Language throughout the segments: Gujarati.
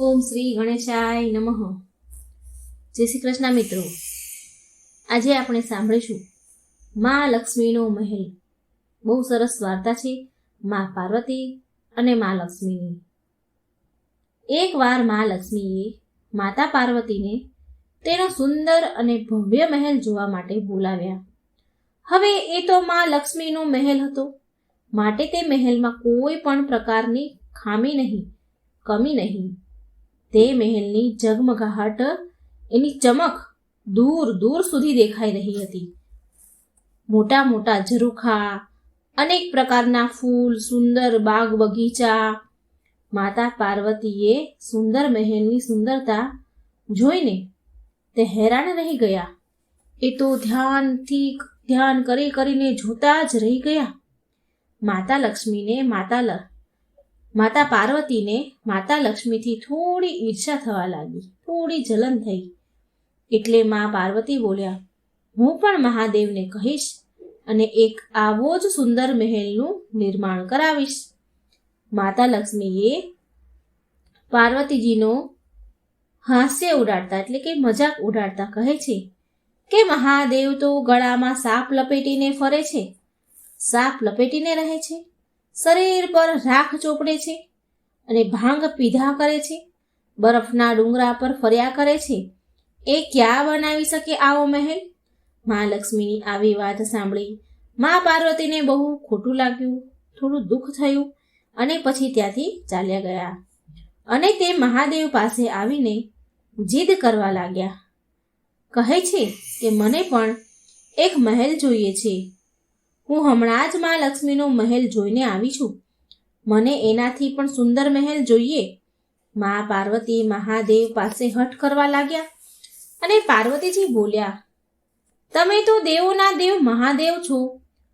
ઓમ શ્રી ગણેશાય નમઃ. જય શ્રી કૃષ્ણ મિત્રો. આજે આપણે સાંભળીશું મા લક્ષ્મીનો મહેલ. બહુ સરસ વાર્તા છે મા પાર્વતી અને મા લક્ષ્મીની. એકવાર મા લક્ષ્મીએ માતા પાર્વતીને તેનો સુંદર અને ભવ્ય મહેલ જોવા માટે બોલાવ્યા. હવે એ તો મા લક્ષ્મીનો મહેલ હતો. માટે તે મહેલમાં કોઈ પણ પ્રકારની ખામી નહીં, કમી નહીં. તે મહેલની ઝગમગાહટ એની ચમક દૂર દૂર સુધી દેખાઈ રહી હતી. મોટા મોટા ઝરૂખા, અનેક પ્રકારના ફૂલ, સુંદર બાગ બગીચા, માતા પાર્વતીએ સુંદર મહેલની સુંદરતા જોઈને તે હેરાન રહી ગયા. એ તો ધ્યાનથી ધ્યાન કરી કરીને જોતા જ રહી ગયા. માતા લક્ષ્મીને માતા માતા પાર્વતીને માતા લક્ષ્મીથી થોડી ઈર્ષા થવા લાગી. થોડી જલન થઈ. એટલે મા પાર્વતી બોલ્યા, હું પણ મહાદેવને કહીશ અને એક આવો જ સુંદર મહેલનું નિર્માણ કરાવીશ. માતા લક્ષ્મીએ પાર્વતીજીનો હાસ્ય ઉડાડતા એટલે કે મજાક ઉડાડતા કહે છે કે મહાદેવ તો ગળામાં સાપ લપેટીને ફરે છે. સાપ લપેટીને રહે છે. શરીર પર રાખ ચોપડે છે અને ભાંગ પીધા કરે છે. બરફના ડુંગરા પર ફર્યા કરે છે. એ ક્યાં બનાવી શકે આવો મહેલ? મા લક્ષ્મીની આવી વાત સાંભળી મા પાર્વતીને બહુ ખોટું લાગ્યું, થોડું દુઃખ થયું અને પછી ત્યાંથી ચાલ્યા ગયા. અને તે મહાદેવ પાસે આવીને જીદ કરવા લાગ્યા. કહે છે કે, મને પણ એક મહેલ જોઈએ છે. હું હમણાં જ મા લક્ષ્મીનો મહેલ જોઈને આવી છું. મને એનાથી પણ સુંદર મહેલ જોઈએ. મા પાર્વતી મહાદેવ પાસે હઠ કરવા લાગ્યા અને પાર્વતીજી બોલ્યા, તમે તો દેવોના દેવ મહાદેવ છો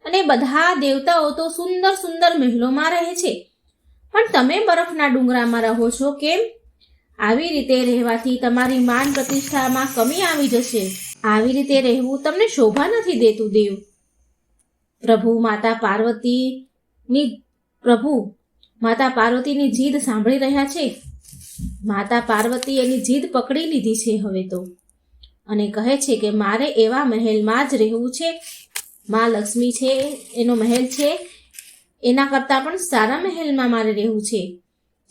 અને બધા દેવતાઓ તો સુંદર સુંદર મહેલોમાં રહે છે. પણ તમે બરફના ડુંગરામાં રહો છો કેમ? આવી રીતે રહેવાથી તમારી માન પ્રતિષ્ઠામાં કમી આવી જશે. આવી રીતે રહેવું તમને શોભા નથી દેતું, દેવ. પ્રભુ માતા પાર્વતીની, પ્રભુ માતા પાર્વતીની જીદ સાંભળી રહ્યા છે? માતા પાર્વતી એની જીદ પકડી લીધી છે હવે તો. અને કહે છે કે મારે એવા મહેલમાં જ રહેવું છે. મા લક્ષ્મી છે, એનો મહેલ છે. એના કરતાં પણ સારા મહેલમાં મારે રહેવું છે.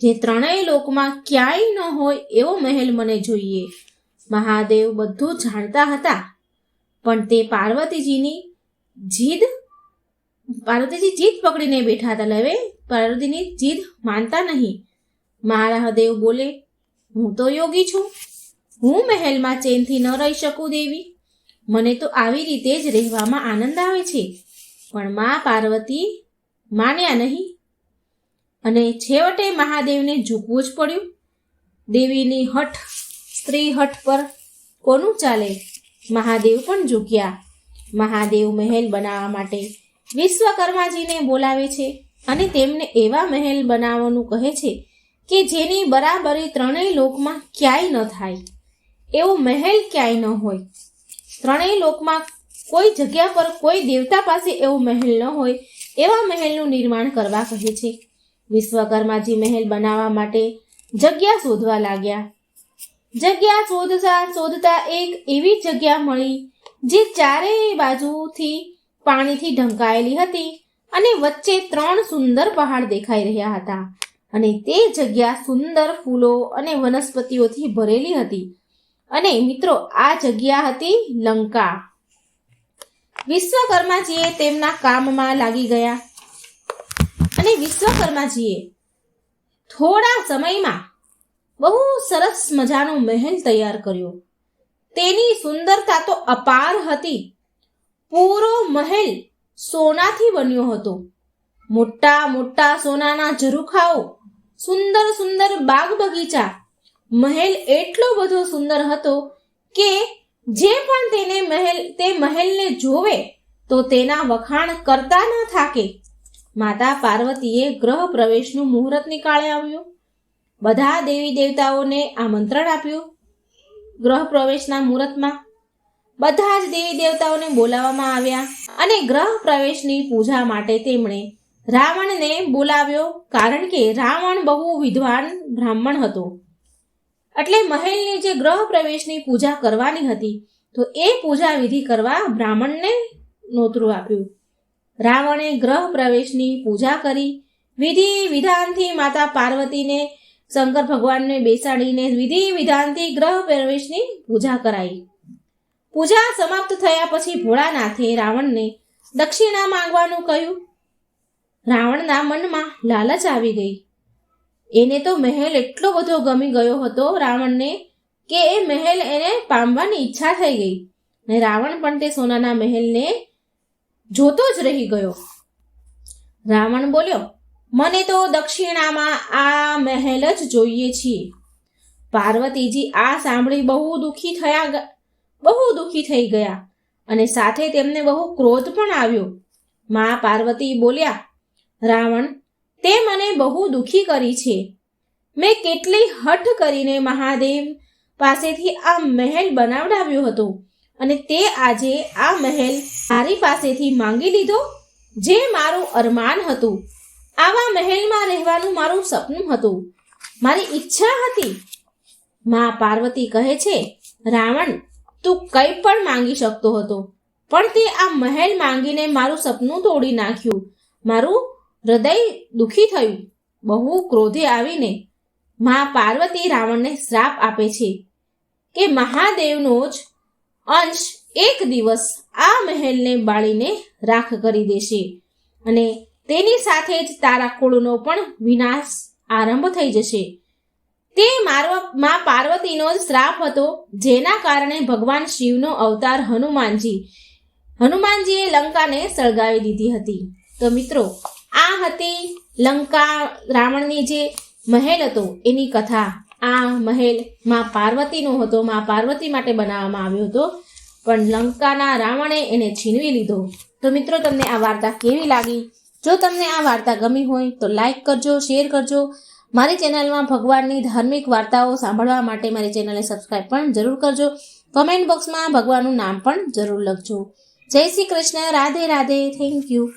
જે ત્રણેય લોકમાં ક્યાંય ન હોય એવો મહેલ મને જોઈએ. મહાદેવ બધું જાણતા હતા. પણ તે પાર્વતીજીની જીદ પાર્વતીજી જીદ પકડીને બેઠા હતા હવે પાર્વતીની જીદ માનતા નહીં. મહારાહદેવ બોલે, હું તો યોગી છું. હું મહેલમાં ચેનથી ન રહી શકું, દેવી. મને તો આવી રીતે જ રહેવામાં આનંદ આવે છે. પણ મા પાર્વતી માન્યા નહીં. અને છેવટે મહાદેવને ઝૂકવું જ પડ્યું. દેવીની હઠ, સ્ત્રી હઠ પર કોનું ચાલે? મહાદેવ પણ ઝૂક્યા. મહાદેવ મહેલ બનાવવા માટે વિશ્વકર્માજીને બોલાવે છે અને તેમને એવા મહેલ બનાવવાનું કહે છે કે જેની બરાબરી ત્રણેય લોકમાં ક્યાંય ન થાય. એવો મહેલ ક્યાંય ન હોય. ત્રણેય લોકમાં કોઈ જગ્યા પર કોઈ દેવતા પાસે એવો મહેલ ન હોય એવા મહેલનું નિર્માણ કરવા કહે છે. વિશ્વકર્માજી મહેલ બનાવવા માટે જગ્યા શોધવા લાગ્યા. જગ્યા શોધતા શોધતા એક એવી જગ્યા મળી જે ચારેય બાજુથી પાણીથી ઢંકાયેલી હતી અને વચ્ચે ત્રણ સુંદર પહાડ દેખાઈ રહ્યા હતા. અને તે જગ્યા સુંદર ફૂલો અને વનસ્પતિઓથી ભરેલી હતી. અને મિત્રો, આ જગ્યા હતી લંકા. વિશ્વકર્માજીએ તેમના કામમાં લાગી ગયા. અને વિશ્વકર્માજીએ થોડા સમયમાં બહુ સરસ મજાનો મહેલ તૈયાર કર્યો. તેની સુંદરતા તો અપાર હતી પૂરો મહેલ સોનાથી બન્યો હતો. મોટા મોટા સોનાના ઝરૂખાઓ, સુંદર સુંદર બાગ બગીચા. મહેલ એટલો બધો સુંદર હતો કે જે પણ તેને મહેલ, તે મહેલને જોવે તો તેના વખાણ કરતા ન થાકે. માતા પાર્વતીએ ગ્રહ પ્રવેશનું મુહૂર્ત નીકાળે આવ્યું. બધા દેવી દેવતાઓને આમંત્રણ આપ્યું. ગ્રહ પ્રવેશના મુહૂર્તમાં બધા જ દેવી દેવતાઓને બોલાવવામાં આવ્યા અને ગ્રહ પ્રવેશની પૂજા માટે તેમણે રાવણને બોલાવ્યો, કારણ કે રાવણ બહુ વિદ્વાન બ્રાહ્મણ હતો. એટલે મહેલની જે ગ્રહ પ્રવેશની પૂજા કરવાની હતી, તો એ પૂજા વિધિ કરવા બ્રાહ્મણને નોતરું આપ્યું. રાવણે ગ્રહ પ્રવેશની પૂજા કરી, વિધિ વિધાનથી માતા પાર્વતીને શંકર ભગવાનને બેસાડીને વિધિ વિધાનથી ગ્રહ પ્રવેશની પૂજા કરાઈ. પૂજા સમાપ્ત થયા પછી ભોળાનાથે રાવણને દક્ષિણા માંગવાનું કહ્યું. રાવણના મનમાં લાલચ આવી ગઈ. એને તો મહેલ એટલો બધો ગમી ગયો હતો રાવણને કે એ મહેલ એને પામવાની ઈચ્છા થઈ ગઈ ને રાવણ પણ તે સોનાના મહેલને જોતો જ રહી ગયો. રાવણ બોલ્યો, મને તો દક્ષિણામાં આ મહેલ જ જોઈએ છીએ. પાર્વતીજી આ સાંભળી બહુ દુઃખી થયા બહુ દુઃખી થઈ ગયા અને સાથે તેમને બહુ ક્રોધ પણ આવ્યો. મા પાર્વતી બોલ્યા, રાવણ, તે મને બહુ દુઃખી કરી છે. મેં કેટલી હઠ કરીને મહાદેવ પાસેથી આ મહેલ બનાવડાવ્યો હતો અને તે આજે આ મહેલ મારી પાસેથી માંગી લીધો, જે મારું અરમાન હતું. આવા મહેલમાં રહેવાનું મારું સપનું હતું. મારી ઈચ્છા હતી. મા પાર્વતી કહે છે, રાવણ તું કંઈ પણ માંગી શકતો હતો. પણ તે આ મહેલ માંગીને મારું સપનું તોડી નાખ્યું. મારું હૃદય દુઃખી થયું. બહુ ક્રોધે આવીને મા પાર્વતી રાવણને શ્રાપ આપે છે કે મહાદેવનો જ અંશ એક દિવસ આ મહેલને બાળીને રાખ કરી દેશે અને તેની સાથે જ તારા કુળનો પણ વિનાશ આરંભ થઈ જશે. તે મા પાર્વતીનો જ શ્રાપ હતો, જેના કારણે ભગવાન શિવનો અવતાર હનુમાનજી હનુમાનજીએ લંકાને સળગાવી દીધી હતી. તો મિત્રો, આ હતી લંકા રાવણની જે મહેલ હતો, એની કથા. આ મહેલમાં પાર્વતીનો હતો, માં પાર્વતી માટે બનાવવામાં આવ્યો હતો, પણ લંકાના રાવણે એને છીનવી લીધો. તો મિત્રો, તમને આ વાર્તા કેવી લાગી? જો તમને આ વાર્તા ગમી હોય તો લાઈક કરજો, શેર કરજો મારી ચેનલમાં ભગવાનની ધાર્મિક વાર્તાઓ સાંભળવા માટે મારી ચેનલને સબસ્ક્રાઈબ પણ જરૂર કરજો. કમેન્ટ બોક્સમાં ભગવાનનું નામ પણ જરૂર લખજો. જય શ્રી કૃષ્ણ. રાધે રાધે. Thank you.